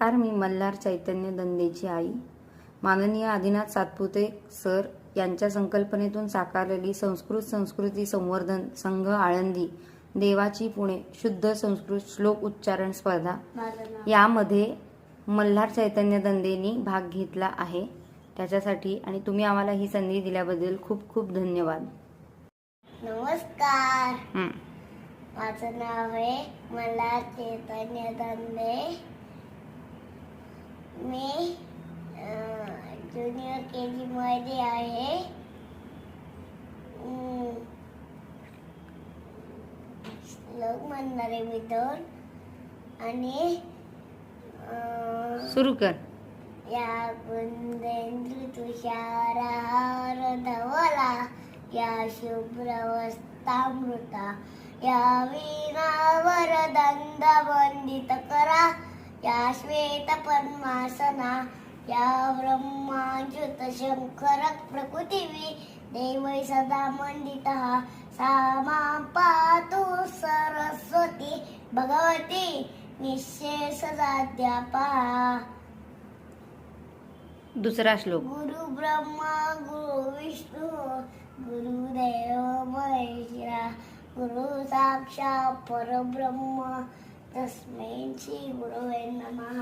नमस्कार मी मल्हार चैतन्य दंदेची आई. माननीय आदिनाथ सातपुते सर यांच्या संकल्पनेतून साकारलेली संस्कृत संस्कृती संवर्धन संघ आळंदी देवाची पुणे शुद्ध संस्कृत श्लोक उच्चारण स्पर्धा. यामध्ये मल्हार चैतन्य दंदेनी भाग घेतला आहे. त्याच्यासाठी आणि तुम्ही आम्हाला ही संधी दिल्याबद्दल खूप खूप धन्यवाद. नमस्कार. माझं नाव आहे मला चैतन्य दंडे मी ज्युनियर के जी मध्ये आहे. श्लोक म्हणणारे मी दोन आणि सुरू कर. या कुंदेंद्र तुषारहार धवला या शुभ्रवस्तामृता या वीणावर दंड वंदित करा. या श्वेत पद्मासना या ब्रह्माच्युत शंकर प्रकृतिवी देवै सदा मंडित सा मां पातु सरस्वती भगवती निशेष साध्यापा दुसरा श्लोक. गुरु ब्रह्मा गुरु विष्णू गुरुदेव महेश्वरा गुरु साक्षात परब्रह्म। तस्मै श्री गुरुवे नमः